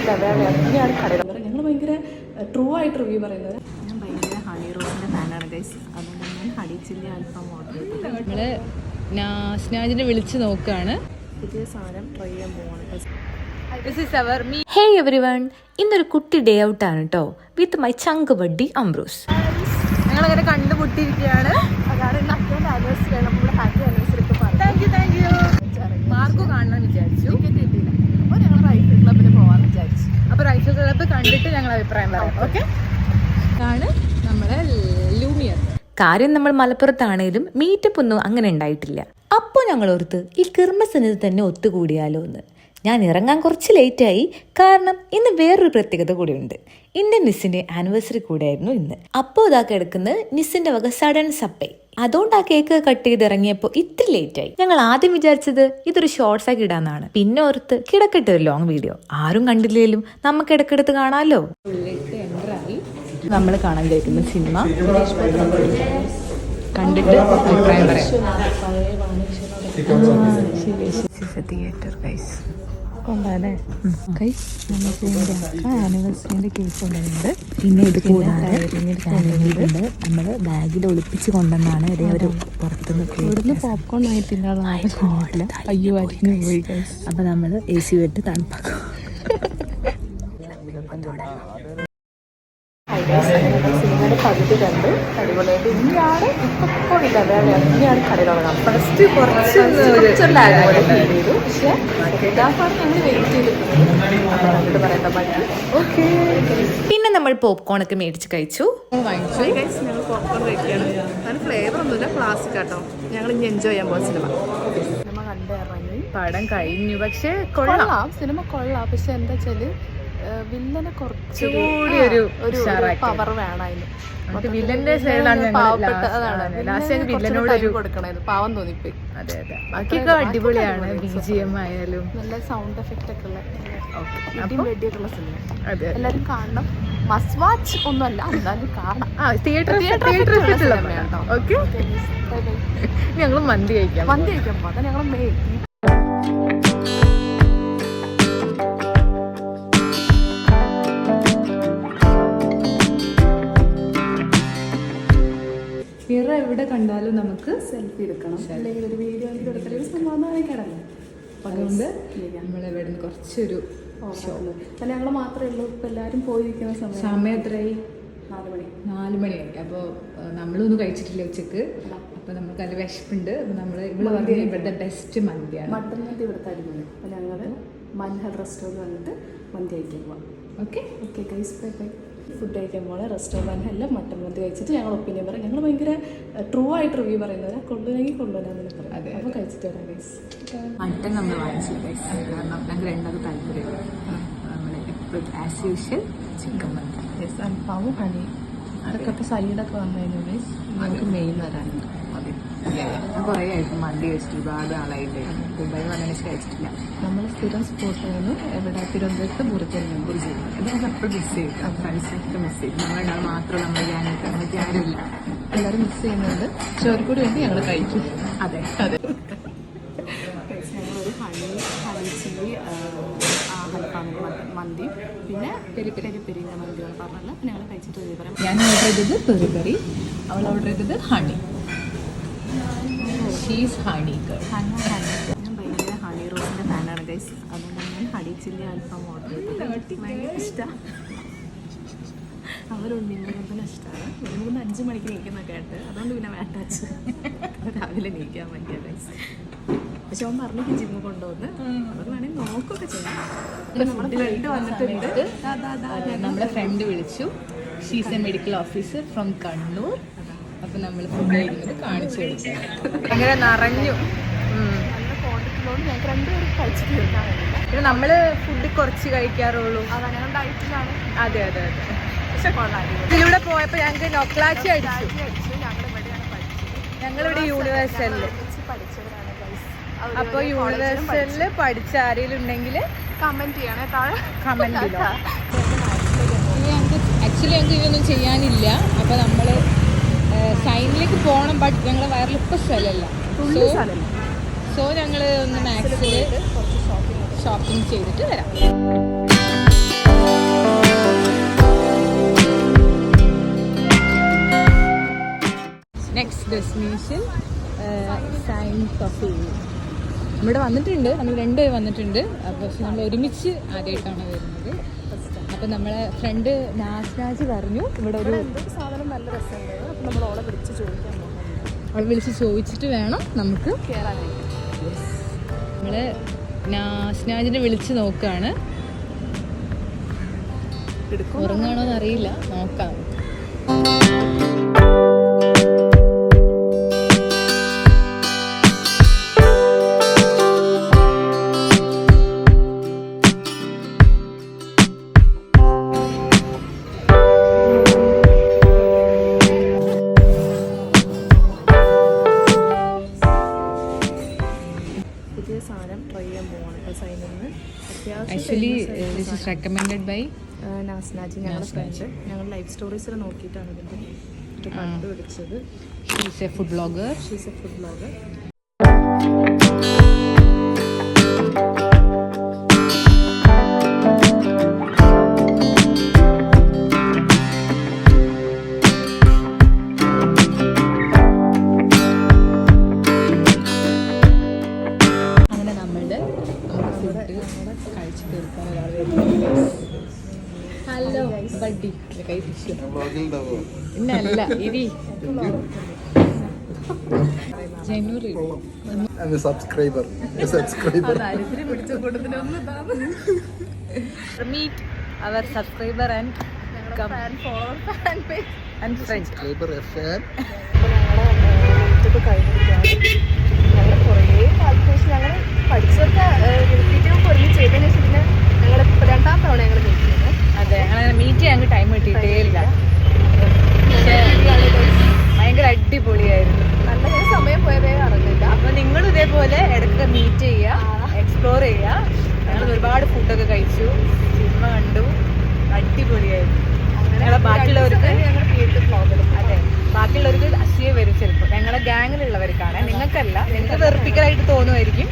ഇല്ല വേറെ ഇനിയാണ് കടയിൽ ഞങ്ങൾ ഭയങ്കര ട്രൂ ആയിട്ട് റിവ്യൂ പറയുന്നത്. ഞാൻ ഭയങ്കര ഹണി റോസിന്റെ ഫാനാണ് ഗൈസ് അതുകൊണ്ട് ഞാൻ ഹണി ചില്ലി അൽഫാം ഓർഡർ ചെയ്തു നമ്മൾ നാസ്നാജിനെ വിളിച്ച് നോക്കുകയാണ് പുതിയ സാധനം ട്രൈ ചെയ്യാൻ പോവാണ് ഹേ എവറി വൺ ഇന്നൊരു കുട്ടി ഡേ ഔട്ട് ആണ് കേട്ടോ വിത്ത് മൈ ചങ്ക് ബഡ്ഡി അംബ്രൂസ് ഞങ്ങളങ്ങനെ കണ്ടുമുട്ടിയിരിക്കുകയാണ്. അതാണ് ആനിവേഴ്സറി നമ്മുടെ ഹാപ്പി ആനിവേഴ്സറി മാർക്കോ കാണണം വിചാരിച്ചു. കണ്ടിട്ട് ഞങ്ങൾ അഭിപ്രായം പറയാം. ഓക്കെ ഇതാണ് നമ്മുടെ ലൂമിയർ കാര്യം നമ്മൾ മലപ്പുറത്താണേലും മീറ്റപ്പ് ഒന്നും അങ്ങനെ ഉണ്ടായിട്ടില്ല. അപ്പോൾ ഞങ്ങൾ ഓർത്ത് ഈ കിർമസിന് തന്നെ ഒത്തുകൂടിയാലോ എന്ന് ഞാൻ ഇറങ്ങാൻ കുറച്ച് ലേറ്റായി കാരണം ഇന്ന് വേറൊരു പ്രത്യേകത കൂടിയുണ്ട്. ഇന്ത്യൻ മിസ്സിന്റെ ആനിവേഴ്സറി കൂടെയായിരുന്നു ഇന്ന്. അപ്പോ ഇതാ കിടക്കുന്നത് മിസ്സിന്റെ വക സഡൻ സപ്പൈ അതുകൊണ്ട് ആ കേക്ക് കട്ട് ചെയ്ത് ഇറങ്ങിയപ്പോൾ ഇത്തിരി ലേറ്റ് ആയി. ഞങ്ങൾ ആദ്യം വിചാരിച്ചത് ഇതൊരു ഷോർട്സ് ആക്കി ഇടാന്നാണ്. പിന്നെ ഓർത്ത് കിടക്കട്ടെ ഒരു ലോങ് വീഡിയോ ആരും കണ്ടില്ലെങ്കിലും നമുക്ക് ഇടക്കെടുത്ത് കാണാമല്ലോ നമ്മൾ കാണാൻ കഴിക്കുന്ന സിനിമ കണ്ടിട്ട് അഭിപ്രായം പറയാം. തിയേറ്റർ ഗൈസ് കൊണ്ടാല്ലേ കൈ നമുക്ക് ആനിവേഴ്സറിന്റെ കേക്ക് കൊണ്ടുവരുന്നുണ്ട് പിന്നെ ഇത് കൂടാതെ കാര്യങ്ങളുണ്ട് നമ്മൾ ബാഗിൽ ഒളിപ്പിച്ച് കൊണ്ടുവന്നാണ് ഇതേ ഒരു പുറത്തുനിന്ന് ഇവിടുന്ന് പോപ്കോൺ ആയിട്ടില്ല അയ്യോ അരിഞ്ഞു പോയി അപ്പൊ നമ്മൾ എ സി വിട്ട് തണുപ്പാക്കും. സിനിമയുടെ പകുതി കണ്ട്. അടിപൊളിയായിട്ട് ഇനിയാണ് ഇപ്പോഴില്ല വേറെ ഇനിയാണ് കടയിൽ തുടങ്ങാം ഫസ്റ്റ് കുറച്ച് feel ചെയ്തു. പക്ഷേ ഇതാക്കാണ് ഞങ്ങൾ വെയിറ്റ് ചെയ്തിട്ടുണ്ട്. കണ്ടിട്ട് പറയട്ടെ ബാക്കി. ഓക്കെ പിന്നെ നമ്മൾ പോപ്കോൺ ഒക്കെ മേടിച്ച് കഴിച്ചു. ഗൈസ് ഞങ്ങൾ പോപ്കോൺ കഴിക്കുകയാണ്. അതിന് ഫ്ലേവർ ഒന്നുമില്ല ക്ലാസിക് ആട്ടോ. ഞങ്ങൾ ഇനി എൻജോയ് ചെയ്യാൻ പോകുന്ന സിനിമ സിനിമ കണ്ടിറങ്ങി. പടം കഴിഞ്ഞു. പക്ഷേ കൊള്ളാം. കൊള്ളാം. സിനിമ കൊള്ളാം. പക്ഷെ എന്താ വെച്ചാൽ വില്ലനെ കുറച്ചുകൂടി ഒരു പവർ വേണമായിരുന്നു വില്ലന്റെ സൈഡാണ് വില്ലനോട് പാവം തോന്നിപ്പോയി. അതെ അതെ. ബാക്കിയൊക്കെ അടിപൊളിയാണ്. ബി ജി എം ആയാലും. നല്ല സൗണ്ട് എഫക്റ്റ് ഒക്കെ ഉള്ള എല്ലാരും കാണണം. മസ്റ്റ് വാച്ച് ഒന്നുമല്ല എന്തായാലും കാണാം തിയേറ്റർ തിയേറ്റർ. ഞങ്ങൾ മന്തി കഴിക്കാം മന്തി കഴിക്കാൻ പോകാം ഞങ്ങൾ മെയിൻ മിറ എവിടെ കണ്ടാലും നമുക്ക് സെൽഫി എടുക്കണം. അല്ലെങ്കിൽ ഒരു വീഡിയോ എടുക്കണം ഒരു സമാധാനം കിടന്നു അപ്പൊ അതുകൊണ്ട് നമ്മൾ ഇവിടെ നിന്ന് കുറച്ചൊരു അല്ല ഞങ്ങൾ മാത്രമേ ഉള്ളൂ. ഇപ്പം എല്ലാവരും പോയിരിക്കുന്ന സമയം. സമയം എത്രയായി? നാല് മണി. നാല് മണിയായി. അപ്പോൾ നമ്മളൊന്നും കഴിച്ചിട്ടില്ല ഉച്ചയ്ക്ക്. അപ്പോൾ നമുക്ക് നല്ല വിശപ്പുണ്ട്. അപ്പോൾ നമ്മൾ ഇവിടെ പറഞ്ഞ ഇവിടുത്തെ ബെസ്റ്റ് മന്തിയാണ്. മട്ടൻ മന്തി ഇവിടുത്തെ അടിപൊളി. അപ്പം ഞങ്ങൾ മൻഹൽ റെസ്റ്റോറന്റ് വന്നിട്ട് മന്തി കഴിക്കാൻ പോവാം. Okay okay guys bye bye food കഴിക്കാൻ പോകണം റെസ്റ്റോറന്റ് എല്ലാം മട്ടൻ മന്തി കഴിച്ചിട്ട് ഞങ്ങൾ ഒപ്പീനിയൻ പറയും. ഞങ്ങൾ ഭയങ്കര ട്രൂ ആയിട്ട് റിവ്യൂ പറയുന്നത് കൊണ്ടുവരാമെങ്കിൽ കൊണ്ടുവരാമെന്ന് പറയാം. അതെ, അപ്പോൾ കഴിച്ചിട്ട് വരാം ഗൈസ് മട്ടൻ നമ്മൾ വാങ്ങിച്ചു. കാരണം ഞങ്ങൾ രണ്ടത് താല്പര്യമില്ല നമ്മൾ എപ്പോഴും ആസ് യൂഷ്വൽ ചിക്കൻ മന്തി. യെസ് അൽഫാമും ഹണി അതൊക്കെ ഇപ്പോൾ സൈഡൊക്കെ ഗൈസ് നമുക്ക് മെയിൻ വരാനുണ്ട്. ഞാൻ കുറേ ആയിട്ട് മണ്ടി വെച്ചിട്ട് ഒരുപാട് ആളായിട്ട് ദുബായ് വന്നതിന് ശേഷം കഴിച്ചിട്ടില്ല നമ്മൾ സ്ഥിരം സ്പോട്ടായിരുന്നു എവിടെ? തിരുവനന്തപുരത്ത് ബുർജന്യം ഇത് നമുക്ക് എപ്പോഴും മിസ് ചെയ്യും ഫ്രണ്ട്സിനൊക്കെ മിസ് ചെയ്യും നമ്മളുടെ മാത്രം നമ്മൾ ഞാനൊക്കെ നമുക്ക് ആരുമില്ല എല്ലാവരും മിസ് ചെയ്യുന്നുണ്ട് പക്ഷെ അവർക്ക് കൂടി വേണ്ടി ഞങ്ങൾ കഴിക്കും. അതെ. അതെ. ഞങ്ങളൊരു ഹണി മന്തി പിന്നെ പെരി പെരി പെരിന്റെ മന്തിയാണ് പറഞ്ഞല്ലോ. ഞങ്ങൾ കഴിച്ചിട്ട് ഞാൻ ഓർഡർ ചെയ്തത് പെരി പെരി അവൾ ഓർഡർ ചെയ്തത് ഹണി ഷീസ് ഹണി ഞാൻ ഭയങ്കര ഹണി റോസിന്റെ ഫാനാണ് ഗൈസ് അതുകൊണ്ട് ഞാൻ ഹണി ചില്ലി അൽഫാം ഓർഡർ ചെയ്തു. ഭയങ്കര ഇഷ്ടമാണ് അവരുണ്ട് ഇന്നലെ ഇഷ്ടമാണ് ഒരു മൂന്ന് അഞ്ച് മണിക്ക് നീക്കുന്ന കേട്ട് അതുകൊണ്ട് പിന്നെ വേണ്ട വെച്ച്. രാവിലെ നീക്കാൻ പറ്റിയ ഗൈസ് പക്ഷെ അവൻ പറഞ്ഞിട്ട് ജിമ്മ് കൊണ്ടുവന്ന് നമുക്ക് വേണമെങ്കിൽ നോക്കൊക്കെ ചെയ്യാം. നമ്മുടെ ഫ്രണ്ട് വന്നിട്ടുണ്ട്. നമ്മളെ ഫ്രണ്ട് വിളിച്ചു. She's a medical officer from Kannur അപ്പൊ നമ്മൾ ഫുഡ് കഴിക്കുന്നത് കാണിച്ചു കൊടുക്കും. അങ്ങനെ നിറഞ്ഞു. പിന്നെ നമ്മൾ ഫുഡ് കുറച്ച് കഴിക്കാറുള്ളൂ. അതെ അതെ അതെ. ഇതിലൂടെ പോയപ്പോ ഞങ്ങൾക്ക് നൊക്ലാച്ചി അടിച്ചു. ഞങ്ങളിവിടെ യൂണിവേഴ്സലിൽ. അപ്പൊ യൂണിവേഴ്സലിൽ പഠിച്ച ആരെങ്കിലും ഉണ്ടെങ്കിൽ കമന്റ് ചെയ്യണേ താഴെ. കമന്റ് ഞങ്ങൾക്ക് ആക്ച്വലി ഞങ്ങൾക്ക് ഇതൊന്നും ചെയ്യാനില്ല. അപ്പൊ നമ്മൾ സൈനിലേക്ക് പോകണം ബട്ട് ഞങ്ങൾ വയറിൽ ഇപ്പോൾ സ്ഥലമല്ല. സോ സോ ഞങ്ങൾ ഒന്ന് മാക്സിൽ ഷോപ്പിംഗ് ചെയ്തിട്ട് വരാം. നെക്സ്റ്റ് ഡെസ്റ്റിനേഷൻ സൈൻ കഫേ ഇവിടെ വന്നിട്ടുണ്ട് നമ്മൾ രണ്ടുപേർ വന്നിട്ടുണ്ട്. അപ്പോൾ നമ്മൾ ഒരുമിച്ച് ആദ്യമായിട്ടാണ് വരുന്നത്. അപ്പോൾ നമ്മളെ ഫ്രണ്ട് നാസ്രാജ് പറഞ്ഞു. ഇവിടെ ഒരു സാധനം നല്ല രസമുണ്ട് അപ്പം നമ്മൾ വിളിച്ച് ചോദിക്കാൻ അവളെ വിളിച്ച് ചോദിച്ചിട്ട് വേണം നമുക്ക് കയറാനായിട്ട് നമ്മൾ നാസ്നാജിനെ വിളിച്ച് നോക്കുകയാണ് ഉറങ്ങാണോ അറിയില്ല. നോക്കാം. നിന്ന് അത്യാവശ്യം actually this is recommended by നാസ്നാജി ഞങ്ങളുടെ ഫ്രണ്ട് ഞങ്ങൾ ലൈഫ് സ്റ്റോറീസിൽ നോക്കിയിട്ടാണ് ഇതിന്റെ ഇത് കണ്ടുപിടിച്ചത് she's a food blogger she's a food blogger അങ്ങനെ നമ്മളുടെ ഫുഡ് കഴിച്ചു തീർക്കാൻ ഒരാൾ ഹലോ ബഡ്ഡി ഇന്നല്ല ഇരി ജനുവരി. Subscriber subscriber. Meet our subscriber and and കഴിഞ്ഞിരിക്കുകയാണ്. ഞങ്ങൾ കുറേ കാലത്തിന് ശേഷം ഞങ്ങൾ പഠിച്ചതൊക്കെ റിപ്പീറ്റ് ഒക്കെ ഒരുമിച്ച് ചെയ്തതിന് ശേഷം പിന്നെ ഞങ്ങൾ രണ്ടാം തവണ ഞങ്ങൾ മീറ്റ് ചെയ്യുന്നത് അതെ ഞങ്ങൾ മീറ്റ് ചെയ്യാൻ ടൈം കിട്ടിയിട്ടേ ഇല്ല ഭയങ്കര അടിപൊളിയായിരുന്നു നല്ല ഞാൻ സമയം പോയതേ അറിഞ്ഞില്ല അപ്പൊ നിങ്ങൾ ഇതേപോലെ ഇടയ്ക്ക് മീറ്റ് ചെയ്യുക എക്സ്പ്ലോർ ചെയ്യുക ഞങ്ങൾ ഒരുപാട് ഫുഡൊക്കെ കഴിച്ചു. സിനിമ കണ്ടു. അടിപൊളിയായിരുന്നു. ഞങ്ങളെ ബാക്കിയുള്ളവർക്ക് അതെ ബാക്കിയുള്ളവർക്ക് അസിയെ വരും ചിലപ്പോൾ ഞങ്ങളെ ഗാങ്ങിലുള്ളവർക്കാണ് നിങ്ങൾക്കല്ല നിങ്ങൾക്ക് വെറുപ്പിക്കലായിട്ട് തോന്നുമായിരിക്കും.